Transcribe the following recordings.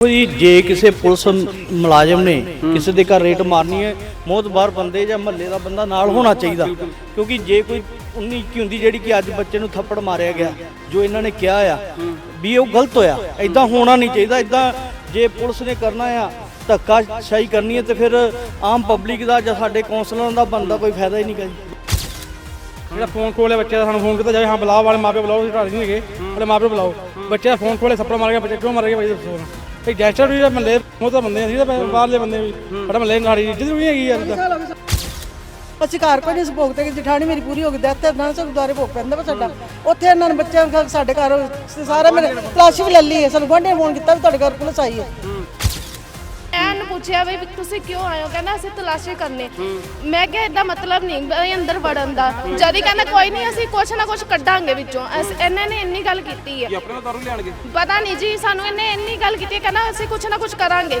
ਜੀ ਜੇ ਕਿਸੇ ਪੁਲਿਸ ਮੁਲਾਜ਼ਮ ਨੇ ਕਿਸੇ ਦੇ ਘਰ ਰੇਟ ਮਾਰਨੀ ਹੈ ਮੋਤਬਾਰ ਬੰਦੇ ਜਾਂ ਮਹੱਲੇ ਦਾ ਬੰਦਾ ਨਾਲ ਹੋਣਾ ਚਾਹੀਦਾ। ਕਿਉਂਕਿ ਜੇ ਕੋਈ 19 ਕੀ ਹੁੰਦੀ ਜਿਹੜੀ ਕਿ ਅੱਜ ਬੱਚੇ ਨੂੰ ਥੱਪੜ ਮਾਰਿਆ ਗਿਆ ਜੋ ਇਹਨਾਂ ਨੇ ਕਿਹਾ ਆ ਵੀ ਉਹ ਗਲਤ ਹੋਇਆ ਐਦਾਂ ਹੋਣਾ ਨਹੀਂ ਚਾਹੀਦਾ ਐਦਾਂ ਜੇ ਪੁਲਿਸ ਨੇ ਕਰਨਾ ਆ ਧੱਕਾ ਸ਼ਾਹੀ ਕਰਨੀ ਹੈ ਤੇ ਫਿਰ ਆਮ ਪਬਲਿਕ ਦਾ ਜਾਂ ਸਾਡੇ ਕੌਂਸਲਰਾਂ ਦਾ ਬੰਦਾ ਕੋਈ ਫਾਇਦਾ ਹੀ ਨਹੀਂ ਗਾ ਜੀ। ਜਿਹੜਾ ਫੋਨ ਖੋਲੇ ਬੱਚੇ ਦਾ ਸਾਨੂੰ ਫੋਨ ਕੀਤਾ ਜਾਵੇ ਹਾਂ ਬੁਲਾਓ ਵਾਲੇ ਮਾਪੇ ਬੁਲਾਓ ਢਾਲੀ ਨਹੀਂ ਹੈਗੇ। ਵਾਲੇ ਮਾਪੇ ਬੁਲਾਓ। ਬੱਚੇ ਦਾ ਫੋਨ ਖੋਲੇ ਥੱਪੜ ਮਾਰ ਗਿਆ ਬੱਚੇ ਕਿਉਂ ਮਾਰ ਗਿਆ ਭਾਈ ਦੱਸੋ ਇਹ ਗੈਂਗਸਟਰ ਵੀ ਮੱਲੇ ਉਹ ਤਾਂ ਬੰਦੇ ਅਸੀਂ ਤਾਂ ਬਾਹਰਲੇ ਬੰਦੇ ਵੀ। ਸਾਡਾ ਮੱਲੇ ਨਾੜੀ ਇੱਜ਼ਤ ਵੀ ਨਹੀਂ ਹੈਗੀ ਯਾਰ ਤਾਂ ਅਸੀਂ ਘਰ ਕੋਈ ਨਹੀਂ ਸਪੋਕ ਤੇ ਜਠਾਣੀ ਮੇਰੀ ਪੂਰੀ ਹੋ ਗਈ ਡੈਥ ਹੈ ਨਾ ਗੁਰਦੁਆਰੇ ਭੋਗ ਪੈਂਦਾ ਵਾ ਸਾਡਾ। ਉੱਥੇ ਇਹਨਾਂ ਨੇ ਬੱਚਿਆਂ ਨੂੰ ਸਾਡੇ ਘਰ ਸਾਰੇ ਮੇਰੇ ਤਲਾਸ਼ੀ ਵੀ ਲੈ ਲਈ ਹੈ ਸਾਨੂੰ ਗੁਆਂਢੀਆਂ ਫੋਨ ਕੀਤਾ ਵੀ ਤੁਹਾਡੇ ਘਰ ਪੁਲਿਸ ਆਈ ਹੈ। ਉਹਨੂੰ ਪੁੱਛਿਆ ਵੀ ਤੁਸੀਂ ਕਿਉਂ ਆਏ ਹੋ? ਕਹਿੰਦਾ ਅਸੀਂ ਤਲਾਸ਼ੀ ਕਰਨੇ। ਮੈਂ ਕਿਹਾ ਇਦਾਂ ਮਤਲਬ ਨਹੀਂ ਬਈ ਅੰਦਰ ਵੜਨ ਦਾ। ਜਦੀ ਕਹਿੰਦਾ ਕੋਈ ਨਹੀਂ ਅਸੀਂ ਕੁਛ ਨਾ ਕੁਛ ਕੱਢਾਂਗੇ ਵਿੱਚੋਂ। ਅਸੀਂ- ਇਹਨਾਂ ਨੇ ਇੰਨੀ ਗੱਲ ਕੀਤੀ ਹੈ। ਆਪਣੇ ਨਾਲ ਦਾਰੂ ਲਿਆਣਗੇ ਪਤਾ ਨਹੀਂ ਜੀ ਸਾਨੂੰ ਇਹਨੇ ਇੰਨੀ ਗੱਲ ਕੀਤੀ ਹੈ, ਕਹਿੰਦਾ ਅਸੀਂ ਕੁਛ ਨਾ ਕੁਛ ਕਰਾਂਗੇ।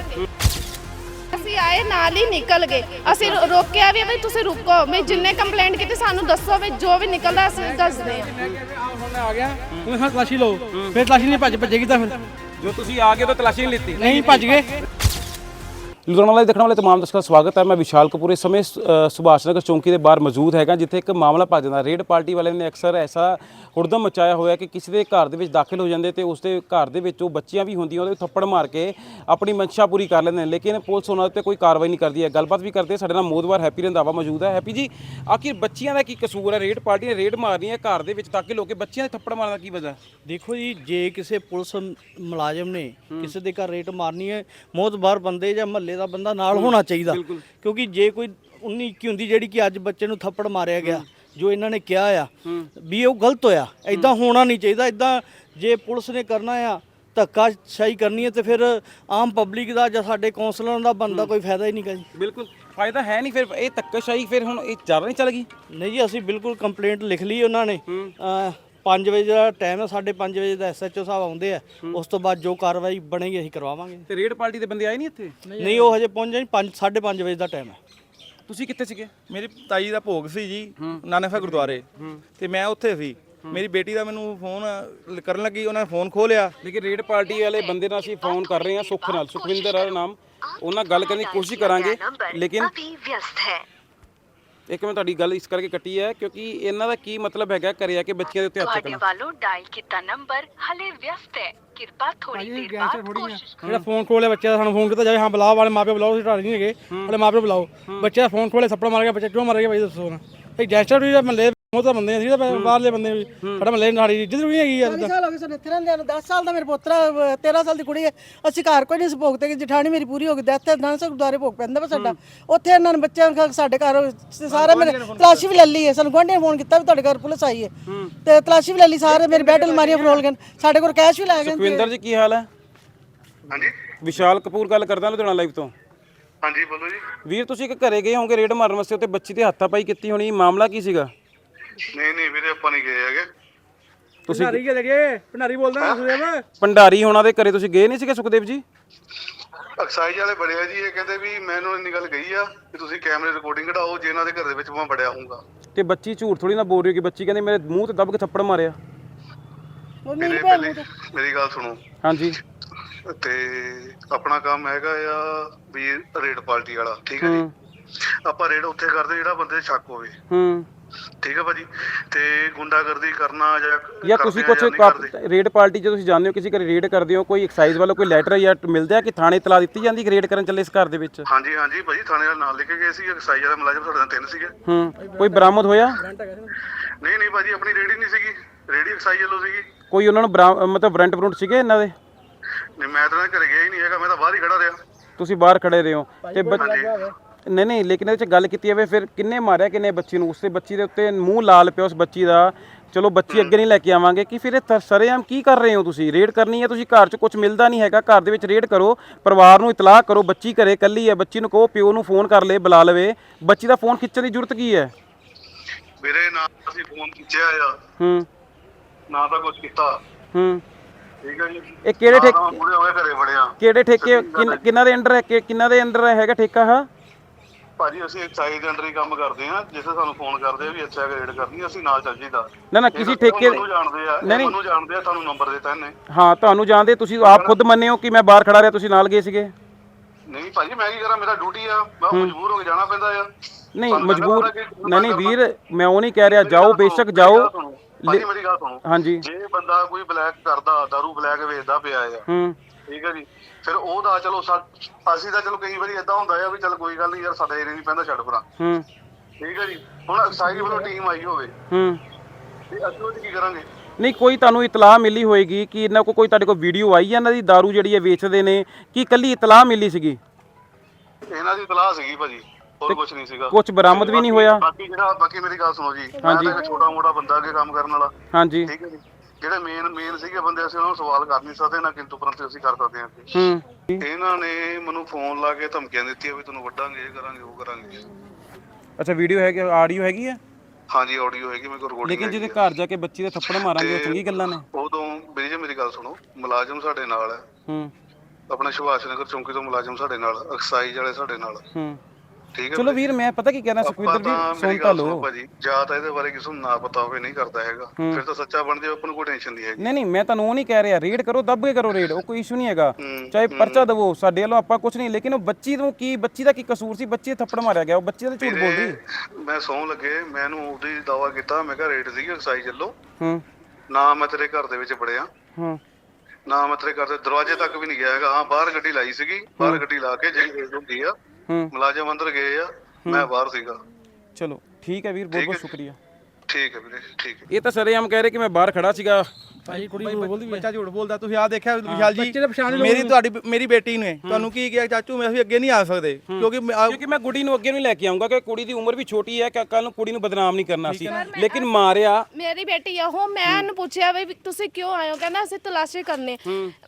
ਅਸੀਂ ਆਏ ਨਾਲ ਹੀ ਨਿਕਲ ਗਏ। ਅਸੀਂ ਰੋ- ਰੋਕਿਆ ਵੀ ਵੀ ਤੁਸੀਂ ਰੁਕੋ। ਵੀ ਜਿੰਨੇ ਕੰਪਲੇਂਟ ਕੀਤੀ ਸਾਨੂੰ ਦੱਸੋ ਵੀ ਜੋ ਵੀ ਨਿਕਲਦਾ ਅਸੀਂ ਦੱਸਦੇ ਹਾਂ। ਹੁਣ ਆ ਗਿਆ ਹੁਣ ਹਾਂ ਤਲਾਸ਼ੀ ਲਓ। ਫਿਰ ਤਲਾਸ਼ੀ ਨਹੀਂ ਭੱਜ ਭੱਜੇਗੀ ਤਾਂ ਫਿਰ। ਜੋ ਤੁਸੀਂ ਆ ਗਏ ਤਾਂ ਤਲਾਸ਼ੀ ਨਹੀਂ ਲਿੱਤੀ। ਨਹੀਂ ਭੱਜ ਗਏ। ਲੁਧਿਆਣਾ ਵਾਲੇ ਦੇਖਣ ਵਾਲੇ ਤਮਾਮ ਦਰਸ਼ਕਾਂ ਦਾ ਸਵਾਗਤ ਹੈ। ਮੈਂ ਵਿਸ਼ਾਲ ਕਪੂਰ ਇਸ ਸਮੇਂ ਸੁਭਾਸ਼ ਨਗਰ ਚੌਂਕੀ ਦੇ ਬਾਹਰ ਮੌਜੂਦ ਹੈਗਾ ਜਿੱਥੇ ਇੱਕ ਮਾਮਲਾ ਭੱਜ ਜਾਂਦਾ। ਰੇਡ ਪਾਰਟੀ ਵਾਲਿਆਂ ਨੇ ਅਕਸਰ ਐਸਾ ਹੁੜਦਮ ਮਚਾਇਆ ਹੋਇਆ ਕਿ ਕਿਸੇ ਦੇ ਘਰ ਦੇ ਵਿੱਚ ਦਾਖਲ ਹੋ ਜਾਂਦੇ ਤੇ ਉਸ ਦੇ ਘਰ ਦੇ ਵਿੱਚ ਉਹ ਬੱਚੀਆਂ ਵੀ ਹੁੰਦੀਆਂ ਉਹਦੇ ਥੱਪੜ ਮਾਰ ਕੇ ਆਪਣੀ ਮਨਸ਼ਾ ਪੂਰੀ ਕਰ ਲੈਂਦੇ ਨੇ। ਲੇਕਿਨ ਪੁਲਿਸ ਉਹਨਾਂ ਉੱਤੇ ਕੋਈ ਕਾਰਵਾਈ ਨਹੀਂ ਕਰਦੀ ਹੈ। ਗੱਲਬਾਤ ਵੀ ਕਰਦੇ ਸਾਡੇ ਨਾਲ ਮੋਦਵਾਰ ਹੈਪੀ ਰੰਧਾਵਾ ਮੌਜੂਦ ਹੈ। ਹੈਪੀ ਜੀ ਆਖਿਰ ਬੱਚੀਆਂ ਦਾ ਕੀ ਕਸੂਰ ਹੈ? ਰੇਡ ਪਾਰਟੀ ਨੇ ਰੇਡ ਮਾਰਨੀ ਹੈ ਘਰ ਦੇ ਵਿੱਚ ਦਾਖਲ ਹੋ ਕੇ ਬੱਚੀਆਂ ਦੇ ਥੱਪੜ ਮਾਰਨ ਦਾ ਕੀ ਵਜ੍ਹਾ? ਦੇਖੋ ਜੀ ਜੇ ਕਿਸੇ ਪੁਲਿਸ ਮੁਲਾਜ਼ਮ ਨੇ ਕਿਸੇ ਦੇ ਘਰ ਰੇਟ ਮਾਰਨੀ ਹੈ ਮੋਤਬਾਰ ਬੰਦੇ ਜਾਂ ਮਹੱਲੇ ਦਾ ਬੰਦਾ ਨਾਲ ਹੋਣਾ ਚਾਹੀਦਾ। ਕਿਉਂਕਿ ਜੇ ਕੋਈ 19 ਕੀ ਹੁੰਦੀ ਜਿਹੜੀ ਕਿ ਅੱਜ ਬੱਚੇ ਨੂੰ ਥੱਪੜ ਮਾਰਿਆ ਗਿਆ ਜੋ ਇਹਨਾਂ ਨੇ ਕਿਹਾ ਆ ਵੀ ਉਹ ਗਲਤ ਹੋਇਆ ਐਦਾਂ ਹੋਣਾ ਨਹੀਂ ਚਾਹੀਦਾ ਐਦਾਂ ਜੇ ਪੁਲਿਸ ਨੇ ਕਰਨਾ ਆ ਧੱਕਾ ਸ਼ਾਹੀ ਕਰਨੀ ਹੈ ਤੇ ਫਿਰ ਆਮ ਪਬਲਿਕ ਦਾ ਜਾਂ ਸਾਡੇ ਕੌਂਸਲਰਾਂ ਦਾ ਬੰਦਾ ਕੋਈ ਫਾਇਦਾ ਹੀ ਨਹੀਂ ਜੀ। ਬਿਲਕੁਲ ਫਾਇਦਾ ਹੈ ਨਹੀਂ ਫਿਰ ਇਹ ਧੱਕਾਸ਼ਾਹੀ ਫਿਰ ਹੁਣ ਇਹ ਜ਼ਿਆਦਾ ਨਹੀਂ ਚੱਲ ਗਈ ਨਹੀਂ ਜੀ ਅਸੀਂ ਬਿਲਕੁਲ ਕੰਪਲੇਂਟ ਲਿਖ ਲਈ ਉਹਨਾਂ ਨੇ। 5 ਵਜੇ ਦਾ ਟਾਈਮ ਹੈ 5:30 ਵਜੇ ਦਾ ਐਸਐਚਓ ਸਾਹਿਬ ਆਉਂਦੇ ਆ ਉਸ ਤੋਂ ਬਾਅਦ ਜੋ ਕਾਰਵਾਈ ਬਣੇਗੀ ਅਸੀਂ ਕਰਵਾਵਾਂਗੇ। ਤੇ ਰੇਡ ਪਾਰਟੀ ਦੇ ਬੰਦੇ ਆਏ ਨਹੀਂ ਇੱਥੇ? ਨਹੀਂ ਉਹ ਹਜੇ ਪਹੁੰਚੇ ਨਹੀਂ 5 5:30 ਵਜੇ ਦਾ ਟਾਈਮ ਹੈ। ਤੁਸੀਂ ਕਿੱਥੇ ਸੀਗੇ? ਮੇਰੀ ਤਾਈ ਦਾ ਭੋਗ ਸੀ ਜੀ ਨਾਨਕਾ ਗੁਰਦੁਆਰੇ। ਤੇ ਮੈਂ ਉੱਥੇ ਸੀ। ਮੇਰੀ ਬੇਟੀ ਦਾ ਮੈਨੂੰ ਫੋਨ ਕਰਨ ਲੱਗੀ ਉਹਨਾਂ ਨੇ ਫੋਨ ਖੋਲਿਆ ਲੇਕਿਨ ਰੇਡ ਪਾਰਟੀ ਵਾਲੇ ਬੰਦੇ ਨਾਲ ਅਸੀਂ ਫੋਨ ਕਰ ਰਹੇ ਹਾਂ ਸੁਖ ਨਾਲ। ਸੁਖਵਿੰਦਰ ਆ ਨਾਮ ਉਹਨਾਂ ਗੱਲ ਕਰਨ ਦੀ ਕੋਸ਼ਿਸ਼ ਕਰਾਂਗੇ। ਲੇਕਿਨ ਅਭੀ ਵਿਅਸਤ ਹੈ। ਇੱਕ ਮੈਂ ਤੁਹਾਡੀ ਗੱਲ ਇਸ ਕਰਕੇ ਕੱਟੀ ਹੈ ਕਿਉਂਕਿ ਇਹਨਾਂ ਦਾ ਕੀ ਮਤਲਬ ਹੈਗਾ ਕਰਿਆ ਕਿ ਬੱਚਿਆਂ ਦੇ ਉੱਤੇ ਹੱਥ ਤੁਹਾਡੇ ਚੱਕਣਾ। ਵੱਲੋਂ ਡਾਇਲ ਕੀਤਾ ਨੰਬਰ ਹਲੇ ਵਿਅਸਤ ਹੈ। ਕਿਰਪਾ ਥੋੜੀ ਦੇਰ ਬਾਅਦ ਕੋਸ਼ਿਸ਼ ਜਿਹੜਾ ਫੋਨ ਖੋਲੇ ਬੱਚੇ ਦਾ ਸਾਨੂੰ ਫੋਨ ਕੀਤਾ ਜਾਵੇ। ਹਾਂ ਬੁਲਾਓ ਵਾਲੇ ਮਾਪੇ ਬੁਲਾਓ ਢਾਲੀ ਨਹੀਂ ਹੈਗੇ। ਵਾਲੇ ਮਾਪੇ ਬੁਲਾਓ। ਬੱਚੇ ਦਾ ਫੋਨ ਖੋਲੇ ਥੱਪੜ ਮਾਰ ਗਿਆ ਬੱਚੇ ਕਿਉਂ ਮਾਰ ਗਿਆ ਭਾਈ ਦੱਸੋ ਹੁਣ ਇਹ ਗੈਂਗਸਟਰ ਵੀ ਮੱਲੇ ਉਹ ਤਾਂ ਬੰਦੇ ਅਸੀਂ ਤਾਂ ਬਾਹਰਲੇ ਬੰਦੇ ਵੀ ਸਾਡਾ ਮੱਲੇ ਨਾੜੀ ਇੱਜ਼ਤ ਵੀ ਨਹੀਂ ਹੈਗੀ ਯਾਰ 40 ਤਾਂ ਸਾਲ ਹੋ ਗਏ ਸਾਨੂੰ ਇੱਥੇ ਰਹਿੰਦੇ ਨੂੰ 10 ਸਾਲ ਦਾ ਮੇਰੇ ਪੋਤਰਾ ਅਹ, 13 ਸਾਲ ਦੀ ਕੁੜੀ ਹੈ। ਅਸੀਂ ਘਰ ਕੋਈ ਨਹੀਂ ਸਪੋਕ ਤੇ ਜਠਾਣੀ ਮੇਰੀ ਪੂਰੀ ਹੋ ਗਈ ਡੈਥ ਹੈ ਨਾ ਗੁਰਦੁਆਰੇ ਭੋਗ ਪੈਂਦਾ ਵਾ ਸਾਡਾ। ਉੱਥੇ ਇਹਨਾਂ ਨੇ ਬੱਚਿਆਂ ਨੂੰ ਸਾਡੇ ਘਰ ਸਾਰੇ ਮੇਰੇ ਤਲਾਸ਼ੀ ਵੀ ਲੈ ਲਈ ਹੈ। ਸਾਨੂੰ ਗੁਆਂਢੀਆਂ ਫੋਨ ਕੀਤਾ ਵੀ ਤੁਹਾਡੇ ਘਰ ਪੁਲਿਸ ਆਈ ਹੈ। ਤੇ ਤਲਾਸ਼ੀ ਵੀ ਲੈ ਲਈ ਸਾਰੇ ਮੇਰੇ ਬੈਡ ਅਲਮਾਰੀਆਂ ਫਰੋਲ ਗਏ। ਸਾਡੇ ਕੋਲ ਕੈਸ਼ ਵੀ ਲੈ ਗਏ ਸੁਖਵਿੰਦਰ ਜੀ ਕੀ ਹਾਲ ਹੈ? ਹਾਂਜੀ। ਵਿਸ਼ਾਲ ਕਪੂਰ ਗੱਲ ਕਰਦਾ ਲੁਧਿਆਣਾ ਲਾਈਵ ਤੋਂ। ਹਾਂਜੀ ਬੋਲੋ ਜੀ। ਵੀਰ ਤੁਸੀਂ ਇੱਕ ਘਰੇ ਗਏ ਹੋਗੇ ਰੇਡ ਮਾਰਨ ਵਾਸਤੇ ਉੱਤੇ ਬੱਚੀ ਤੇ ਹੱਥਾਪਾਈ ਕੀਤੀ ਹੋਣੀ ਮਾਮਲਾ ਕੀ ਸੀਗਾ? ਨਹੀਂ ਨਹੀਂ ਵੀਰੇ ਆਪਾਂ ਨਹੀਂ ਗਏ ਹੈਗੇ। ਤੁਸੀਂ ਭੰਡਾਰੀ ਕੇ ਲਗੇ ਭੰਡਾਰੀ ਬੋਲਦਾ ਸੁਦੇਵ ਭੰਡਾਰੀ ਹੋਣਾ ਦੇ ਘਰੇ ਤੁਸੀਂ ਗਏ ਨਹੀਂ ਸੀਗੇ ਸੁਖਦੇਵ ਜੀ? ਐਕਸਾਈਜ਼ ਵਾਲੇ ਬੜੇ ਆ ਜੀ ਇਹ ਕਹਿੰਦੇ ਵੀ ਮੈਨੂੰ ਇੰਨੀ ਗੱਲ ਕਹੀ ਆ ਕਿ ਤੁਸੀਂ ਕੈਮਰੇ ਰਿਕਾਰਡਿੰਗ ਕਢਾਓ ਜੇ ਇਹਨਾਂ ਦੇ ਘਰ ਦੇ ਵਿੱਚ ਮੈਂ ਬੜਿਆ ਹੋਊਗਾ। ਤੇ ਬੱਚੀ ਝੂਠ ਥੋੜੀ ਨਾ ਬੋਲ ਰਹੀ ਕਿ ਬੱਚੀ ਕਹਿੰਦੀ ਮੇਰੇ ਮੂੰਹ ਤੇ ਦੱਬ ਕੇ ਥੱਪੜ ਮਾਰਿਆ। ਮੇਰੇ ਪਹਿਲੇ ਗੱਲ ਸੁਣੋ। ਹਾਂਜੀ। ਤੇ ਆਪਣਾ ਕੰਮ ਹੈਗਾ ਆ ਵੀ ਰੇਡ ਪਾਰਟੀ ਵਾਲਾ ਠੀਕ ਹੈ ਜੀ? ਆਪਾਂ ਰੇਡ ਉੱਥੇ ਕਰਦੇ ਜਿਹੜਾ ਬੰਦੇ ਸ਼ੱਕ ਹੋਵੇ। ਹੂੰ। ਠੀਕ ਹੈ ਭਾਜੀ? ਤੇ ਗੁੰਡਾਗਰਦੀ ਕਰਨਾ ਜਾਂ ਜਾਂ ਤੁਸੀਂ ਕੁਝ ਜਾਂ। ਰੇਡ ਪਾਰਟੀ ਜਦੋਂ ਤੁਸੀਂ ਜਾਂਦੇ ਹੋ ਕਿਸੇ ਘਰੇ ਰੇਡ ਕਰਦੇ ਹੋ ਕੋਈ ਐਕਸਾਈਜ਼ ਵੱਲੋਂ ਕੋਈ ਲੈਟਰ ਜਾਂ ਮਿਲਦਾ ਹੈ ਕਿ ਥਾਣੇ ਤਲਾ ਦਿੱਤੀ ਜਾਂਦੀ ਕਿ ਰੇਡ ਕਰਨ ਚੱਲੇ ਇਸ ਘਰ ਦੇ ਵਿੱਚ? ਹਾਂਜੀ ਹਾਂਜੀ ਭਾਜੀ ਥਾਣੇ ਵਾਲੇ ਨਾਲ ਲੈ ਕੇ ਗਏ ਸੀ ਐਕਸਾਈਜ਼ ਵਾਲਾ ਮੁਲਾਜ਼ਮ ਸਾਡੇ ਨਾਲ ਤਿੰਨ ਸੀਗੇ। ਹੂੰ ਕੋਈ ਬਰਾਮਦ ਹੋਇਆ? ਨਹੀਂ ਨਹੀਂ ਭਾਜੀ ਆਪਣੀ ਰੇਡੀ ਨਹੀਂ ਸੀਗੀ ਰੇਡੀ ਐਕਸਾਈਜ਼ ਵੱਲੋਂ ਸੀਗੀ। ਕੋਈ ਉਹਨਾਂ ਨੂੰ ਮਤਲਬ ਵਾਰੰਟ ਵਰੰਟ ਸੀਗੇ ਇਹਨਾਂ ਦੇ? ਨਹੀਂ ਮੈਂ ਤਾਂ ਘਰੇ ਗਿਆ ਹੀ ਨਹੀਂ ਹੈਗਾ ਮੈਂ ਤਾਂ ਬਾਹਰ ਹੀ ਖੜਾ ਰਿਹਾ। ਤੁਸੀਂ ਬਾਹਰ ਖੜੇ ਰਹੇ ਹੋ। ਤੇ ਬੱਚ- ਨਹੀਂ ਨਹੀਂ ਲੇਕਿਨ ਇਹਦੇ ਚ ਗੱਲ ਕੀਤੀ ਜਾਵੇ ਫਿਰ ਕਿੰਨੇ ਮਾਰਿਆ ਕਿੰਨੇ ਬੱਚੀ ਨੂੰ? ਉਸਦੇ ਬੱਚੀ ਦੇ ਉੱਤੇ ਮੂੰਹ ਲਾਲ ਪਿਆ ਉਸ ਬੱਚੀ ਦਾ। ਚਲੋ ਬੱਚੀ ਅੱਗੇ ਨਹੀਂ ਲੈ ਕੇ ਆਵਾਂਗੇ ਕਿ ਫਿਰ ਇਹ ਸਰੇਆਮ ਕੀ ਕਰ ਰਹੇ ਹੋ ਤੁਸੀਂ? ਰੇਡ ਕਰਨੀ ਹੈ ਤੁਸੀਂ? ਘਰ 'ਚ ਕੁਝ ਮਿਲਦਾ ਨਹੀਂ ਹੈਗਾ। ਘਰ ਦੇ ਵਿੱਚ ਰੇਡ ਕਰੋ ਪਰਿਵਾਰ ਨੂੰ ਇਤਲਾਹ ਕਰੋ ਬੱਚੀ ਘਰੇ ਇਕੱਲੀ ਹੈ ਬੱਚੀ ਨੂੰ ਕਹੋ ਪਿਓ ਨੂੰ ਫੋਨ ਕਰ ਲੇ ਬੁਲਾ ਲਵੇ। ਬੱਚੀ ਦਾ ਫੋਨ ਖਿੱਚਣ ਦੀ ਜ਼ਰੂਰਤ ਕੀ ਹੈ? ਮੇਰੇ ਨਾਲ ਅਸੀਂ ਫੋਨ ਖਿੱਚਿਆ ਆ। ਹੂੰ। ਨਾ ਤਾਂ ਕੁਝ ਕੀਤਾ। ਹੂੰ। ਠੀਕ ਹੈ ਜੀ। ਇਹ ਕਿਹੜੇ ਠੇਕੇ ਕਿਹੜੇ ਠੇਕੇ ਕਿੰਨ- ਦੇ ਅੰਡਰ ਹੈ? ਕਿੰਨਾਂ ਦੇ ਅੰਡਰ ਹੈਗਾ ਠੇਕਾ ਹਾ? ਭਾਜੀ ਅਸੀਂ ਐਕਸਾਈਜ਼ ਹੀ ਕੰਮ ਕਰਦੇ ਆ ਜਿੱਥੇ ਸਾਨੂੰ ਫੋਨ ਕਰਦੇ ਆ ਵੀ ਅੱਛਾ ਰੇਡ ਕਰਨੀ ਅਸੀਂ ਨਾਲ ਚੱਲ ਜੀਦਾ ਨਾ ਨਾ ਕਿਸੇ ਠੇਕੇ ਮੈਨੂੰ ਜਾਣਦੇ ਆ ਨਹੀਂ। ਮੈਨੂੰ ਜਾਣਦੇ ਆ ਤੁਹਾਨੂੰ ਨੰਬਰ ਦਿੱਤਾ ਇਹਨੇ। ਹਾਂ ਤੁਹਾਨੂੰ ਜਾਣਦੇ ਤੁਸੀਂ ਆਪ ਖੁਦ ਮੰਨਿਓ ਕਿ ਮੈਂ ਬਾਹਰ ਖੜਾ ਰਿਹਾ ਤੁਸੀਂ ਨਾਲ ਗਏ ਸੀਗੇ? ਨਹੀਂ ਭਾਜੀ ਮੈਂ ਕੀ ਕਰਾਂ ਮੇਰਾ ਡਿਊਟੀ ਆ ਮੈਂ ਮਜਬੂਰ ਹੋ ਕੇ ਜਾਣਾ ਪੈਂਦਾ ਆ। ਨਹੀਂ ਮਜਬੂਰ ਨਹੀਂ ਨਹੀਂ ਵੀਰ ਮੈਂ ਉਹ ਨਹੀਂ ਕਹਿ ਰਿਹਾ ਜਾਓ ਬੇਸ਼ੱਕ ਜਾਓ। ਭਾਜੀ ਮੇਰੀ ਗੱਲ ਸੁਣੋ। ਹਾਂਜੀ। ਜੇ ਬੰਦਾ ਕੋਈ ਬਲੈਕ ਕਰਦਾ ਦਾਰੂ ਬਲੈਕ ਵੇਚਦਾ ਪਿਆ ਆ ਹੂੰ। ਠੀਕ ਹੈ ਜੀ। ਫਿਰ ਉਹਦਾ ਚਲੋ ਸਾ- ਅਸੀਂ ਤਾਂ ਚਲੋ ਕਈ ਵਾਰੀ ਇਦਾਂ ਹੁੰਦਾ ਆ ਵੀ ਚਲ ਕੋਈ ਗੱਲ ਨਹੀਂ ਯਾਰ ਸਾਡਾ ਏਰੀਆ ਨਹੀਂ ਪੈਂਦਾ ਛੱਡ ਹੂੰ। ਠੀਕ ਹੈ ਜੀ। ਹੁਣ ਐਕਸਾਈਜ਼ ਵੱਲੋਂ ਟੀਮ ਆਈ ਹੋਵੇ। ਹੂੰ। ਤੇ ਅਸੀਂ ਉਹਦੀ ਕੀ ਕਰਾਂਗੇ? ਨਹੀਂ ਕੋਈ ਤੁਹਾਨੂੰ ਇਤਲਾਹ ਮਿਲੀ ਹੋਏਗੀ ਕਿ ਇਹਨਾਂ ਕੋ ਕੋਈ ਤੁਹਾਡੇ ਕੋਲ ਵੀਡੀਓ ਆਈ ਹੈ ਇਹਨਾਂ ਦੀ दारू ਜਿਹੜੀ ਹੈ ਵੇਚਦੇ ਨੇ ਕੀ ਕੱਲੀ ਇਤਲਾਹ ਮਿਲੀ ਸੀਗੀ? ਇਹਨਾਂ ਦੀ ਤਲਾਹ ਸੀਗੀ ਭਾਜੀ ਹੋਰ ਕੁਝ ਨਹੀਂ ਸੀਗਾ। ਕੁਝ ਬਰਾਮਦ ਵੀ ਨਹੀਂ ਹੋਇਆ? ਬਾਕੀ ਜਿਹੜਾ ਬਾਕੀ ਮੇਰੀ ਗੱਲ ਸੁਣੋ ਜੀ। ਮੈਂ ਤਾਂ ਇੱਕ ਛੋਟਾ ਮੋਟਾ ਬੰਦਾ ਅੱਗੇ ਕੰਮ ਕਰਨ ਵਾਲਾ। ਹਾਂਜੀ। ਠੀਕ ਹੈ ਜੀ। ਜਿਹੜੇ ਮੇਨ ਮੇਨ ਸੀਗੇ ਬੰਦੇ ਅਸੀਂ ਉਹਨਾਂ ਨੂੰ ਸਵਾਲ ਕਰ ਨਹੀਂ ਸਕਦੇ ਨਾ ਕਿੰਤੂ ਪਰੰਤੂ ਅਸੀਂ ਕਰ ਸਕਦੇ ਹਾਂ ਹੂੰ। ਇਹਨਾਂ ਨੇ ਮੈਨੂੰ ਫੋਨ ਲਾ ਕੇ ਧਮਕੀਆਂ ਦਿੱਤੀਆਂ ਵੀ ਤੁਹਾਨੂੰ ਵੱਡਾਂਗੇ ਇਹ ਕਰਾਂਗੇ ਉਹ ਕਰਾਂਗੇ। ਅੱਛਾ ਵੀਡੀਓ ਹੈਗੀ ਆਡੀਓ ਹੈਗੀ ਹੈ ਹਾਂਜੀ ਆਡੀਓ ਹੈਗੀ ਮੇਰੇ ਕੋਲ ਰਿਕਾਰਡਿੰਗ ਲੇਕਿਨ ਜਿਹਦੇ ਘਰ ਜਾ ਕੇ ਬੱਚੀ ਦੇ ਥੱਪੜ ਮਾਰਾਂਗੇ ਉਹ ਚੰਗੀ ਗੱਲਾਂ ਨੇ। ਉਦੋਂ ਮੇਰੀ ਜੇ ਮੇਰੀ ਗੱਲ ਸੁਣੋ ਮੁਲਾਜ਼ਮ ਸਾਡੇ ਨਾਲ ਹੈ ਹੂੰ। ਆਪਣੇ ਸੁਭਾਸ਼ ਨਗਰ ਚੌਂਕੀ ਤੋਂ ਮੁਲਾਜ਼ਮ ਸਾਡੇ ਨਾਲ ਐਕਸਾਈਜ਼ ਵਾਲੇ ਸਾਡੇ ਨਾਲ। ਹੂੰ। ਠੀਕ ਹੈ ਚਲੋ ਵੀਰ ਮੈਂ ਪਤਾ ਕੀ ਕਹਿਣਾ ਸੁਖਵਿੰਦਰ ਜੀ ਸੁਣ ਤਾਂ ਲਓ। ਭਾਜੀ ਜਾਂ ਤਾਂ ਇਹਦੇ ਬਾਰੇ ਕਿਸੇ ਨੂੰ ਨਾ ਪਤਾ ਹੋਵੇ ਨਹੀਂ ਕਰਦਾ ਹੈਗਾ। ਫਿਰ ਤਾਂ ਸੱਚਾ ਬਣ ਆਪਾਂ ਨੂੰ ਕੋਈ ਟੈਨਸ਼ਨ ਨਹੀਂ ਹੈਗੀ। ਨਹੀਂ ਨਹੀਂ ਮੈਂ ਤੁਹਾਨੂੰ ਉਹ ਨਹੀਂ ਕਹਿ ਰਿਹਾ ਰੇਡ ਕਰੋ ਦੱਬ ਕੇ ਕਰੋ ਰੇਡ ਉਹ ਕੋਈ ਇਸ਼ੂ ਨਹੀਂ ਹੈਗਾ। ਚਾਹੇ ਪਰਚਾ ਦਵੋ ਸਾਡੇ ਵੱਲੋਂ ਆਪਾਂ ਕੁਝ ਨਹੀਂ ਲੇਕਿਨ ਉਹ ਬੱਚੀ ਨੂੰ ਕੀ ਬੱਚੀ ਦਾ ਕੀ ਕਸੂਰ ਸੀ ਬੱਚੀ ਥੱਪੜ ਮਾਰਿਆ ਗਿਆ ਉਹ ਬੱਚੀ ਦਾ ਝੂਠ ਬੋਲਦੀ। ਮੈਂ ਸੌਂ ਲੱਗੇ ਮੈਨੂੰ ਉਹਦੀ ਦਾਵਾ ਕੀਤਾ ਮੈਂ ਕਿਹਾ ਰੇਟ ਸੀਗੀ ਐਕਸਾਈਜ਼ ਚੱਲੋ ਹੂੰ। ਨਾ ਮੈਂ ਤੇਰੇ ਘਰ ਦੇ ਵਿੱਚ ਵੜਿਆ। ਹੂੰ। ਨਾ ਮੈਂ ਤੇਰੇ ਘਰ ਦੇ ਦਰਵਾਜ਼ੇ ਤੱਕ ਵੀ ਨਹੀਂ ਗਿਆ ਹੈਗਾ। ਹਾਂ ਬਾਹਰ ਗੱਡੀ ਲਾਈ ਸੀਗੀ ਬਾਹਰ ਗੱਡੀ ਲਾ ਕੇ ਜਿਹੜੀ ਰੇਟ ਹੁੰਦੀ ਆ ਮੁਲਾਜ਼ਮ ਅੰਦਰ ਗਏ ਆ ਮੈਂ ਬਾਹਰ ਸੀਗਾ। ਚਲੋ ਠੀਕ ਹੈ ਵੀਰ ਬਹੁਤ ਬਹੁਤ ਸ਼ੁਕਰੀਆ। ਠੀਕ ਹੈ ਵੀਰੇ ਠੀਕ ਹੈ। ਇਹ ਤਾਂ ਸਰੇਆਮ ਕਹਿ ਰਹੇ ਕਿ ਮੈਂ ਬਾਹਰ ਖੜਾ ਸੀਗਾ। ਭਾਈ ਕੁੜੀ ਝੂਠ ਬੋਲਦੀ ਵੀ ਬੱਚਾ ਝੂਠ ਬੋਲਦਾ ਤੁਸੀਂ ਆ ਦੇਖਿਆ ਵਿਸ਼ਾਲ ਜੀ? ਬੱਚੇ ਦਾ ਪਛਾਣ ਹੀ ਮੇਰੀ ਤੁਹਾਡੀ ਮੇਰੀ ਬੇਟੀ ਨੇ ਤੁਹਾਨੂੰ ਕੀ ਕਿਹਾ ਚਾਚੂ ਮੈਂ ਅਸੀਂ ਅੱਗੇ ਨਹੀਂ ਆ ਸਕਦੇ। ਕਿਉਂਕਿ ਕਿਉਂਕਿ ਮੈਂ ਕੁੜੀ ਨੂੰ ਅੱਗੇ ਨਹੀਂ ਲੈ ਕੇ ਆਉਂਗਾ ਕਿ ਕੁੜੀ ਦੀ ਉਮਰ ਵੀ ਛੋਟੀ ਹੈ ਕਿ ਕੱਲ ਨੂੰ ਕੁੜੀ ਨੂੰ ਬਦਨਾਮ ਨਹੀਂ ਕਰਨਾ ਸੀ। ਲੇਕਿਨ ਮਾਰਿਆ। ਮੇਰੀ ਬੇਟੀ ਆ ਉਹ ਮੈਂ ਇਹਨੂੰ ਪੁੱਛਿਆ ਵੀ ਤੁਸੀਂ ਕਿਉਂ ਆਏ ਹੋ? ਕਹਿੰਦਾ ਅਸੀਂ ਤਲਾਸ਼ੀ ਕਰਨੀ।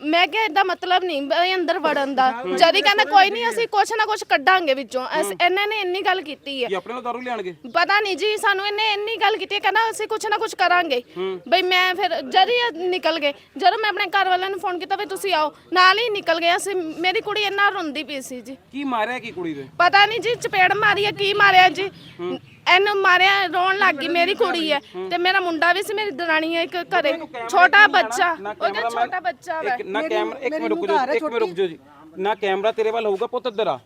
ਮੈਂ ਕਿਹਾ ਇਦਾਂ ਮਤਲਬ ਨਹੀਂ ਬਈ ਅੰਦਰ ਵੜਨ ਦਾ। ਜਦੀ ਕਹਿੰਦਾ ਕੋਈ ਨਹੀਂ ਅਸੀਂ ਕੁਛ ਨਾ ਕੁਛ ਕੱਢਾਂਗੇ ਵਿੱਚੋਂ। ਇਹਨਾਂ ਨੇ ਇੰਨੀ ਗੱਲ ਕੀਤੀ ਹੈ। ਕਿ ਆਪਣੇ ਨਾਲ ਦਾਰੂ ਲਿਆਣਗੇ ਪਤਾ ਨਹੀਂ ਜੀ ਸਾਨੂੰ ਇਹਨੇ ਇੰਨੀ ਗੱਲ ਕੀਤੀ ਹੈ, ਕਹਿੰਦਾ ਅਸੀਂ ਕੁਛ ਨਾ ਕੁਛ ਕਰਾਂਗੇ। ਬਈ ਮੈਂ ਫਿਰ ਜਦ ਹੀ ਨਿਕਲ ਗਏ ਜਦੋਂ ਮੈਂ ਆਪਣੇ ਘਰ ਵਾਲਿਆਂ ਨੂੰ ਫੋਨ ਕੀਤਾ ਵੀ ਤੁਸੀਂ ਆਓ ਨਾਲ ਹੀ ਨਿਕਲ ਗਏ ਅਸੀਂ। ਮੇਰੀ ਕੁੜੀ ਇੰਨਾ ਰੋਂਦੀ ਪਈ ਸੀ ਜੀ। ਕੀ ਮਾਰਿਆ ਕੀ ਕੁੜੀ ਦੇ ਪਤਾ ਨਹੀਂ ਜੀ ਚਪੇੜ ਮਾਰੀ ਹੈ ਕੀ ਮਾਰਿਆ ਜੀ। ਇਹਨੂੰ ਮਾਰਿਆ ਰੋਣ ਲੱਗ ਗਈ ਮੇਰੀ ਕੁੜੀ ਹੈ। ਤੇ ਮੇਰਾ ਮੁੰਡਾ ਵੀ ਸੀ ਮੇਰੀ ਦਰਾਣੀ ਹੈ ਇੱਕ ਘਰੇ। ਛੋਟਾ ਬੱਚਾ। ਉਹਦਾ ਛੋਟਾ ਬੱਚਾ ਵਾ। ਇੱਕ ਨਾ ਕੈਮਰਾ ਇੱਕ ਮਿੰਟ ਰੁਕ ਜਾਓ ਇੱਕ ਮਿੰਟ ਰੁਕ ਜਾਓ ਜੀ। ਨਾ ਕੈਮਰਾ ਤੇਰੇ ਵੱਲ ਹੋਊਗਾ ਪੁੱਤ ਇੱਧਰ ਆ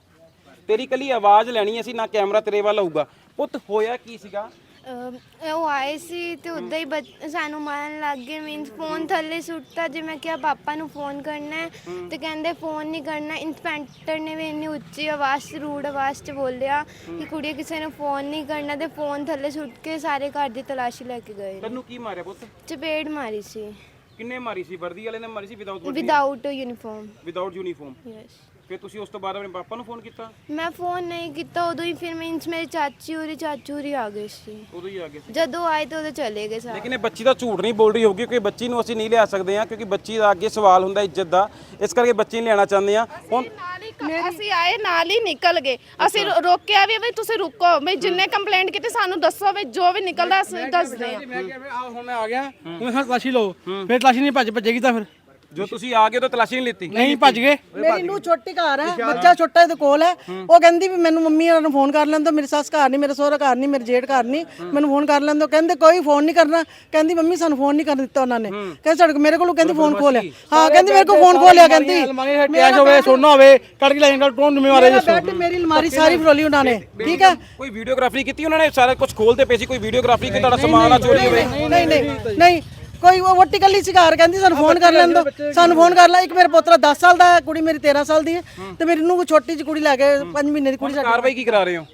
ਤੇਰੀ ਕੱਲੀ ਆਵਾਜ਼ ਲੈਣੀ ਅਸੀਂ ਨਾ ਕੈਮਰਾ ਤੇਰੇ ਵੱਲ ਹੋਊਗਾ। ਪੁੱਤ ਹੋਇਆ ਕੀ ਸੀਗਾ? ਉਹ ਆਏ ਸੀ ਤੇ ਉਦਾਂ ਹੀ ਬੱਚ- ਸਾਨੂੰ ਮਾਰਨ ਲੱਗ ਗਏ। ਮੀਨਸ ਫੋਨ ਥੱਲੇ ਸੁੱਟਤਾ ਜੇ ਮੈਂ ਕਿਹਾ ਪਾਪਾ ਨੂੰ ਫੋਨ ਕਰਨਾ ਹੈ ਤੇ ਕਹਿੰਦੇ ਫੋਨ ਨਹੀਂ ਕਰਨਾ। ਇੰਸਪੈਕਟਰ ਨੇ ਵੀ ਇੰਨੀ ਉੱਚੀ ਆਵਾਜ਼ 'ਚ ਰੂਡ ਆਵਾਜ਼ 'ਚ ਬੋਲਿਆ ਕਿ ਕੁੜੀ ਕਿਸੇ ਨੂੰ ਫੋਨ ਨਹੀਂ ਕਰਨਾ। ਤੇ ਫੋਨ ਥੱਲੇ ਸੁੱਟ ਕੇ ਸਾਰੇ ਘਰ ਦੀ ਤਲਾਸ਼ੀ ਲੈ ਕੇ ਗਏ। ਤੈਨੂੰ ਕੀ ਮਾਰਿਆ ਪੁੱਤ? ਚਪੇੜ ਮਾਰੀ ਸੀ। ਕਿੰਨੇ ਮਾਰੀ ਸੀ? ਵਰਦੀ ਵਾਲੇ ਨੇ ਮਾਰੀ ਸੀ? ਵਿਦਆਊਟ ਵਰਦੀ without uniform without uniform yes ਫਿਰ ਤੁਸੀਂ ਉਸ ਤੋਂ ਬਾਅਦ ਆਪਣੇ ਪਾਪਾ ਨੂੰ ਫੋਨ ਕੀਤਾ? ਮੈਂ ਫੋਨ ਨਹੀਂ ਕੀਤਾ ਉਦੋਂ ਹੀ ਫਿਰ ਮੀਨਸ ਮੇਰੇ ਚਾਚੀ ਹੋਰੀ ਚਾਚੂ ਹੋਰੀ ਆ ਗਏ ਸੀ। ਉਦੋਂ ਹੀ ਆ ਗਏ ਸੀ। ਜਦੋਂ ਆਏ ਤਾਂ ਉਦੋਂ ਚਲੇ ਗਏ ਸਾਰੇ। ਲੇਕਿਨ ਇਹ ਬੱਚੀ ਦਾ ਝੂਠ ਨਹੀਂ ਬੋਲ ਰਹੀ ਹੋਊਗੀ ਕਿਉਂਕਿ ਬੱਚੀ ਨੂੰ ਅਸੀਂ ਨਹੀਂ ਲਿਆ ਸਕਦੇ ਹਾਂ ਕਿਉਂਕਿ ਬੱਚੀ ਦਾ ਅੱਗੇ ਸਵਾਲ ਹੁੰਦਾ ਇੱਜ਼ਤ ਦਾ। ਇਸ ਕਰਕੇ ਬੱਚੀ ਨਹੀਂ ਲੈਣਾ ਚਾਹੁੰਦੇ ਹਾਂ। ਹੁਣ ਨਾਲ ਹੀ ਕ- ਅਸੀਂ ਆਏ ਨਾਲ ਹੀ ਨਿਕਲ ਗਏ। ਅਸੀਂ ਰੋ- ਰੋਕਿਆ ਵੀ ਵੀ ਤੁਸੀਂ ਰੁਕੋ। ਵੀ ਜਿੰਨੇ ਕੰਪਲੇਂਟ ਕੀਤੀ ਸਾਨੂੰ ਦੱਸੋ ਵੀ ਜੋ ਵੀ ਨਿਕਲਦਾ ਅਸੀਂ ਦੱਸਦੇ ਹਾਂ। ਮੈਂ ਕਿਹਾ ਵੀ ਆਹ ਹੁਣ ਮੈਂ ਆ ਗਿਆ। ਹੁਣ ਸਾਨੂੰ ਤਲਾਸ਼ੀ ਲਓ। ਫਿਰ ਤਲਾਸ਼ੀ ਨਹੀਂ ਭੱਜ ਭੱਜੇਗੀ ਤਾਂ ਫਿਰ? ਜੋ ਤੁਸੀਂ ਆ ਗਏ ਤਾਂ ਤਲਾਸ਼ੀ ਨਹੀਂ ਲਿੱਤੀ ਨਹੀਂ ਭੱਜ ਗਏ ਮੇਰੀ ਨੂੰ ਛੋਟੀ ਘਰ ਹੈ ਬੱਚਾ ਛੋਟਾ ਇਹਦੇ ਕੋਲ ਹੈ ਉਹ ਕਹਿੰਦੀ ਵੀ ਮੈਨੂੰ ਮੰਮੀ ਹੋਰਾਂ ਨੂੰ ਫੋਨ ਕਰ ਲੈਣ ਦੋ ਮੇਰੀ ਸੱਸ ਘਰ ਨਹੀਂ ਮੇਰੇ ਸਹੁਰਾ ਘਰ ਨਹੀਂ ਮੇਰੇ ਜੇਠ ਘਰ ਨਹੀਂ ਮੈਨੂੰ ਫੋਨ ਕਰ ਲੈਣ ਦੋ ਕਹਿੰਦੇ ਕੋਈ ਫੋਨ ਨਹੀਂ ਕਰਨਾ ਕਹਿੰਦੀ ਮੰਮੀ ਸਾਨੂੰ ਫੋਨ ਨਹੀਂ ਕਰਨ ਦਿੱਤਾ ਉਹਨਾਂ ਨੇ ਕਹਿੰਦੇ ਸਾਡੇ ਕੋਲ ਮੇਰੇ ਕੋਲੋਂ ਕਹਿੰਦੀ ਫੋਨ ਖੋਲਿਆ ਹਾਂ ਕਹਿੰਦੀ ਮੇਰੇ ਕੋਲ ਫੋਨ ਖੋਲਿਆ ਕਹਿੰਦੀ ਅਲਮਾਰੀ ਕੈਸ਼ ਹੋਵੇ ਸੋਨਾ ਹੋਵੇ ਕੱਢ ਕੇ ਲੈ ਜਾਏਗਾ ਕੌਣ ਜ਼ਿੰਮੇਵਾਰ ਹੈ ਮੇਰਾ ਦੱਸੋ ਮੇਰੀ ਅਲਮਾਰੀ ਸਾਰੀ ਫਰੋਲੀ ਉਹਨਾਂ ਨੇ ਠੀਕ ਹੈ ਕੋਈ ਵੀਡੀਓਗ੍ਰਾਫੀ ਕੀਤੀ ਉਹਨਾਂ ਨੇ ਸਾਰਾ ਕੁਝ ਖੋਲਦੇ ਪਏ ਸੀ ਕੋਈ ਵੀਡੀਓਗ੍ਰਾਫੀ ਕਿ ਤੁਹਾਡਾ ਸਮਾਨ ਆ ਚੋਰੀ ਹੋਵੇ ਨਹੀਂ ਨਹੀਂ ਨਹੀਂ ਕੋਈ ਉਹ ਵੋਟੀ ਕੱਲੀ ਸਿਗਾਰ ਕਹਿੰਦੀ ਸਾਨੂੰ ਫੋਨ ਕਰ ਲੈਣ ਦੋ। ਸਾਨੂੰ ਫੋਨ ਕਰ ਲੈ। ਇੱਕ ਮੇਰਾ ਪੋਤਰਾ 10 ਸਾਲ ਦਾ ਹੈ ਕੁੜੀ ਮੇਰੀ 13 ਸਾਲ ਦੀ ਹੈ ਤੇ ਮੇਰੀ ਨੂੰ ਛੋਟੀ ਜਿਹੀ ਕੁੜੀ ਲੈ ਕੇ 5 ਮਹੀਨੇ ਦੀ ਕੁੜੀ ਸਾਡੀ ਕਾਰਵਾਈ ਕੀ ਕਰਾ ਰਹੇ ਹੋ?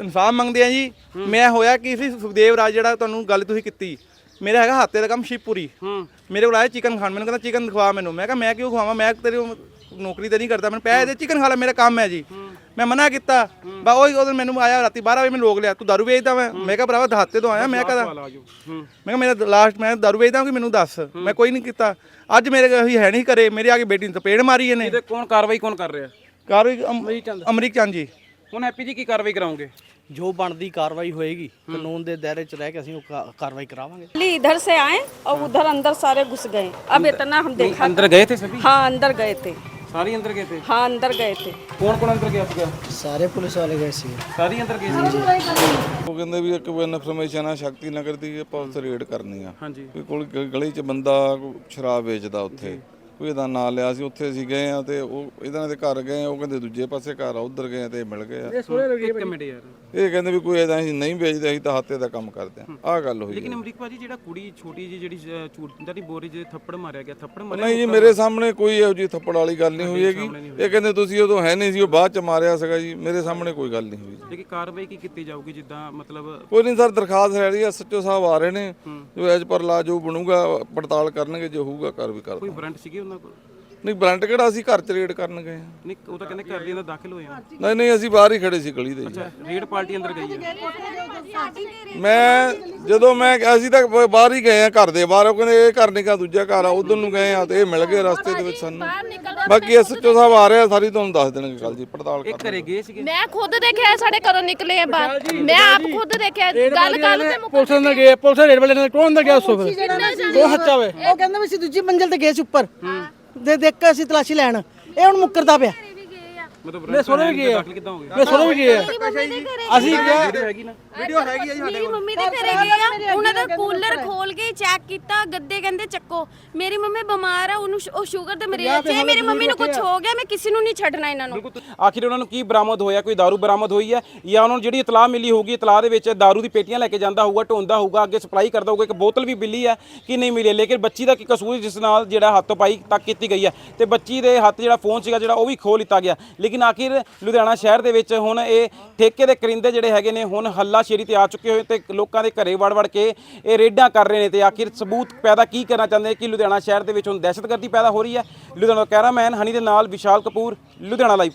ਇਨਸਾਫ ਮੰਗਦੇ ਆ ਜੀ। ਮੈਂ ਹੋਇਆ ਕੀ ਸੀ ਸੁਖਦੇਵ ਰਾਜ ਜਿਹੜਾ ਤੁਹਾਨੂੰ ਗੱਲ ਤੁਸੀਂ ਕੀਤੀ। ਮੇਰਾ ਹੈਗਾ ਹੱਤੇ ਦਾ ਕੰਮ ਸ਼ਿਵਪੁਰੀ। ਮੇਰੇ ਕੋਲ ਆਇਆ ਚਿਕਨ ਖਾਣ ਮੈਨੂੰ ਕਹਿੰਦਾ ਚਿਕਨ ਖਵਾ ਮੈਨੂੰ। ਮੈਂ ਕਿਹਾ ਮੈਂ ਕਿਉਂ ਖਵਾਵਾਂ? ਮੈਂ ਤੇਰੀ ਨੌਕਰੀ ਤੇ ਨਹੀਂ ਕਰਦਾ। ਮੈਨੂੰ ਪੈਸੇ ਦੇ ਚਿਕਨ ਖਾ ਲੈ ਮੇਰਾ ਕੰਮ ਹੈ ਜੀ। ਮੈਂ ਮਨਾ ਕੀਤਾ ਬਾ ਉਹ ਉਹਦੇ ਮੈਨੂੰ ਆਇਆ ਰਾਤੀ 12 ਵਜੇ ਮੈਨੂੰ ਰੋਕ ਲਿਆ ਤੂੰ ਦਾਰੂ ਵੇਚਦਾ ਮੈਂ ਮੈਂ ਕਿਹਾ ਭਰਾਵਾ ਹੱਤੇ ਤੋਂ ਆਇਆ ਮੈਂ ਕਹਦਾ ਮੈਂ ਕਿਹਾ ਮੇਰਾ ਲਾਸਟ ਮੈਂ ਦਾਰੂ ਵੇਚਦਾ ਕਿ ਮੈਨੂੰ ਦੱਸ ਮੈਂ ਕੋਈ ਨਹੀਂ ਕੀਤਾ ਅੱਜ ਮੇਰੇ ਅਸੀਂ ਹੈ ਨਹੀਂ ਘਰੇ ਮੇਰੇ ਆ ਕੇ ਬੇਟੀ ਨੂੰ ਤਪੇੜ ਮਾਰੀ ਇਹਨੇ ਇਹਦੇ ਕੌਣ ਕਾਰਵਾਈ ਕੌਣ ਕਰ ਰਿਹਾ ਕਾਰਵਾਈ ਅਮਰੀਕ ਚੰਦ ਜੀ ਹੁਣ ਹੈਪੀ ਜੀ ਕੀ ਕਾਰਵਾਈ ਕਰਾਉਂਗੇ ਜੋ ਬਣਦੀ ਕਾਰਵਾਈ ਹੋਏਗੀ ਕਾਨੂੰਨ ਦੇ ਦਾਇਰੇ 'ਚ ਰਹਿ ਕੇ ਅਸੀਂ ਉਹ ਕਾ- ਕਾਰਵਾਈ ਕਰਾਵਾਂਗੇ दिल्ली इधर से आए और उधर अंदर सारे घुस गए अब इतना हम देखा ਅੰਦਰ ਗਏ ਥੇ ਸਭੀ हाँ अंदर गए थे ਸਾਰੇ ਅੰਦਰ ਗਏ ਤੇ हाँ अंदर गए थे ਕੌਣ ਕੌਣ ਅੰਦਰ ਗਿਆ ਸੀਗਾ ਸਾਰੇ ਪੁਲਿਸ ਵਾਲੇ ਗਏ ਸੀ ਸਾਰੇ ਅੰਦਰ ਗਏ ਸੀ ਉਹ ਕਹਿੰਦੇ ਵੀ ਇੱਕ ਇਨਫੋਰਮੇਸ਼ਨ ਆ ਸ਼ਕਤੀ ਨਗਰ ਦੀ ਆਪਾਂ ਉੱਥੇ ਰੇਡ ਕਰਨੀ ਆ ਹਾਂਜੀ ਕੋਈ ਕੋਲ ਗ- ਗਲੀ 'ਚ ਬੰਦਾ ਕੋਈ ਸ਼ਰਾਬ ਵੇਚਦਾ ਉੱਥੇ ਕੋਈ ਇਹਦਾ ਨਾਂ ਲਿਆ ਸੀ ਉੱਥੇ ਅਸੀਂ ਗਏ ਆ ਤੇ ਉਹ ਇਹਨਾਂ ਦੇ ਘਰ ਗਏ ਉਹ ਕਹਿੰਦੇ ਦੂਜੇ ਪਾਸੇ ਘਰ ਆ ਉਧਰ ਗਏ ਤੇ ਮਿਲ ਗਏ ਆ ਇੱਕ ਮਿੰਟ ਯਾਰ ਇਹ ਕਹਿੰਦੇ ਵੀ ਕੋਈ ਇਹਦਾ ਅਸੀਂ ਨਹੀਂ ਵੇਚਦੇ ਅਸੀਂ ਤਾਂ ਹੱਥੇ ਦਾ ਕੰਮ ਕਰਦੇ ਆ ਆਹ ਗੱਲ ਹੋਈ ਲੇਕਿਨ ਹੈ। ਅਮਰੀਕ ਭਾਜੀ ਜਿਹੜਾ ਕੁੜੀ ਛੋਟੀ ਜੀ ਜਿਹੜੀ ਝੂਠ ਜਿਹੜੀ ਬੋਰੀ ਜਿਹੇ ਥੱਪੜ ਮਾਰਿਆ ਗਿਆ ਥੱਪੜ ਮਾਰਿਆ ਨਹੀਂ ਜੀ ਮੇਰੇ ਸਾਹਮਣੇ ਕੋਈ ਇਹੋ ਜਿਹੀ ਥੱਪੜ ਵਾਲੀ ਗੱਲ ਨਹੀਂ ਹੋਈ ਹੈਗੀ। ਇਹ ਕਹਿੰਦੇ ਤੁਸੀਂ ਉਦੋਂ ਹੈ ਨਹੀਂ ਸੀ ਉਹ ਬਾਅਦ ਚ ਮਾਰਿਆ ਸੀਗਾ ਜੀ ਮੇਰੇ ਸਾਹਮਣੇ ਕੋਈ ਗੱਲ ਨਹੀਂ ਹੋਈ ਜੀ। ਲੇਕਿਨ ਕਾਰਵਾਈ ਕੀ ਕੀਤੀ ਜਾਊਗੀ ਜਿੱਦਾਂ ਮਤਲਬ ਕੋਈ ਨਹੀਂ ਸਰ ਦਰਖਾਸਤ ਲੈ ਰਹੀ ਹੈ ਸੱਚੋ ਸਾਹਿਬ ਆ ਰਹੇ ਨੇ। ਜੋ ਐਜ ਪਰ ਲਾ ਜੋ ਬਣੂਗਾ ਪੜਤਾਲ ਕਰਨਗੇ ਜੋ ਹੋਊਗਾ ਕਰ ਵੀ ਕਰ ਕੋਈ ਵਾਰੰਟ ਸੀਗੇ ਉਹਨਾਂ ਕੋਲ? ਨਹੀਂ ਬ੍ਰਾਂਡ ਕਿਹੜਾ ਅਸੀਂ ਘਰ ਚ ਰੇਡ ਕਰਨ ਗਏ ਨਹੀਂ ਉਹ ਤਾਂ ਕਹਿੰਦੇ ਘਰ ਦੇ ਅੰਦਰ ਦਾਖਲ ਹੋਏ ਆ। ਨਹੀਂ ਨਹੀਂ ਅਸੀਂ ਬਾਹਰ ਹੀ ਖੜੇ ਸੀ ਗਲੀ ਦੇ ਜੀ। ਅੱਛਾ ਰੇਡ ਪਾਰਟੀ ਅੰਦਰ ਗਈ ਹੈ ਮੈਂ ਜਦੋਂ ਮੈਂ ਅਸੀਂ ਤਾਂ ਬ- ਬਾਹਰ ਹੀ ਗਏ ਆ ਘਰ ਦੇ ਬਾਹਰ ਉਹ ਕਹਿੰਦੇ ਇਹ ਘਰ ਨਹੀਂ ਕਾ ਦੂਜਾ ਘਰ ਆ ਉਧਰ ਨੂੰ ਗਏ ਆ ਤੇ ਇਹ ਮਿਲ ਗਏ ਰਸਤੇ ਦੇ ਵਿੱਚ ਸਾਨੂੰ। ਬਾਕੀ ਐਸਐਚਓ ਸਾਹਿਬ ਆ ਰਹੇ ਆ ਸਾਰੀ ਤੁਹਾਨੂੰ ਦੱਸ ਦੇਣਗੇ ਕੱਲ ਜੀ ਪੜਤਾਲ ਕਰ ਘਰੇ ਗਏ ਸੀਗੇ? ਮੈਂ ਖੁਦ ਦੇਖਿਆ ਸਾਡੇ ਘਰੋਂ ਨਿਕਲੇ ਆ ਬਾਹਰ। ਮੈਂ ਆਪ ਖੁਦ ਦੇਖਿਆ ਗੱਲ ਗੱਲ ਤੇ ਮੁੱਕ ਪੁਲਿਸ ਅੰਦਰ ਗਏ ਪੁਲਿਸ ਰੇਡ ਵਾਲੇ ਨੇ ਕੌਣ ਅੰਦਰ ਗਿਆ ਉਸ ਵੇਲੇ ਉਹ ਹੱਚਾ ਵੇ। ਉਹ ਕਹਿੰਦਾ ਵੀ ਅਸੀਂ ਦੂਜੀ ਮੰਜ਼ਿਲ ਤੇ ਗਏ ਸੀ ਉੱਪਰ। ਦੇ ਦੇਖ ਕੇ ਅਸੀਂ ਤਲਾਸ਼ੀ ਲੈਣ। ਇਹ ਹੁਣ ਮੁੱਕਰਦਾ ਪਿਆ। ਮੈਂ ਸੋਨੇ ਵੀ ਗਏ ਮੈਂ ਸੋਨੇ ਵੀ ਗਏ ਅਸੀਂ ਕਿਹਾ ਵੀਡੀਓ ਹੈਗੀ ਆ ਜੀ ਸਾਡੇ ਕੋਲ। ਮੰਮੀ ਦੇ ਘਰੇ ਗਏ ਉਹਨਾਂ ਦਾ ਕੂਲਰ ਖੋਲ ਕੇ ਚੈੱਕ ਕੀਤਾ ਗੱਦੇ ਕਹਿੰਦੇ ਚੱਕੋ। ਮੇਰੀ ਮੰਮੀ ਬਿਮਾਰ ਆ ਉਹਨੂੰ ਉਹ ਸ਼ੂਗਰ ਦਾ ਮਰੀਜ਼ ਹੈ ਮੇਰੀ ਮੰਮੀ ਨੂੰ ਕੁਝ ਹੋ ਗਿਆ ਮੈਂ ਕਿਸੇ ਨੂੰ ਨਹੀਂ ਛੱਡਣਾ ਇਹਨਾਂ ਨੂੰ। ਆਖਿਰ ਉਹਨਾਂ ਨੂੰ ਕੀ ਬਰਾਮਦ ਹੋਇਆ? ਕੋਈ ਦਾਰੂ ਬਰਾਮਦ ਹੋਈ ਹੈ? ਜਾਂ ਉਹਨਾਂ ਨੂੰ ਜਿਹੜੀ ਇਤਲਾਹ ਮਿਲੀ ਹੋਊਗੀ ਇਤਲਾਹ ਦੇ ਵਿੱਚ ਦਾਰੂ ਦੀ ਪੇਟੀਆਂ ਲੈ ਕੇ ਜਾਂਦਾ ਹੋਊਗਾ ਢੋਂਦਾ ਹੋਊਗਾ ਅੱਗੇ ਸਪਲਾਈ ਕਰਦਾ ਹੋਊਗਾ ਇੱਕ ਬੋਤਲ ਵੀ ਬਿੱਲੀ ਹੈ ਕਿ ਨਹੀਂ ਮਿਲੀ? ਲੇਕਿਨ ਬੱਚੀ ਦਾ ਕੀ ਕਸੂਰ ਜਿਸ ਨਾਲ ਜਿਹੜਾ ਹੱਥ ਪਾਈ ਤੱਕ ਕੀਤੀ ਗਈ ਹੈ। ਤੇ ਬੱਚੀ ਦੇ ਹੱਥ ਜਿਹੜਾ ਫੋਨ ਸੀਗਾ ਜਿਹੜਾ ਉਹ ਵੀ ਖੋਲ ਲਿੱਤਾ ਗਿਆ। ਲੇਕਿਨ ਆਖਿਰ ਲੁਧਿਆਣਾ ਸ਼ਹਿਰ ਦੇ ਵਿੱਚ ਹੁਣ ਇਹ ਠੇਕੇ ਦੇ ਕਰਿੰਦੇ ਜਿਹੜੇ ਹੈਗੇ ਨੇ, ਹੁਣ ਹੱਲਾ ਸ਼ੇਰੀ ਤੇ ਆ ਚੁੱਕੇ ਹੋਏ ਤੇ ਲੋਕਾਂ ਦੇ ਘਰੇ ਵੜ ਵੜ ਕੇ ਇਹ ਰੇਡਾਂ ਕਰ ਰਹੇ ਨੇ ਤੇ ਆਖਿਰ ਸਬੂਤ ਪੈਦਾ ਕੀ ਕਰਨਾ ਚਾਹੁੰਦੇ ਕਿ ਲੁਧਿਆਣਾ ਸ਼ਹਿਰ ਦੇ ਵਿੱਚ ਹੁਣ ਦਹਿਸ਼ਤਗਰਦੀ ਪੈਦਾ ਹੋ ਰਹੀ ਹੈ? ਲੁਧਿਆਣਾ ਕੈਮਰਾਮੈਨ ਹਨੀ ਦੇ ਨਾਲ ਵਿਸ਼ਾਲ ਕਪੂਰ, ਲੁਧਿਆਣਾ ਲਾਈਵ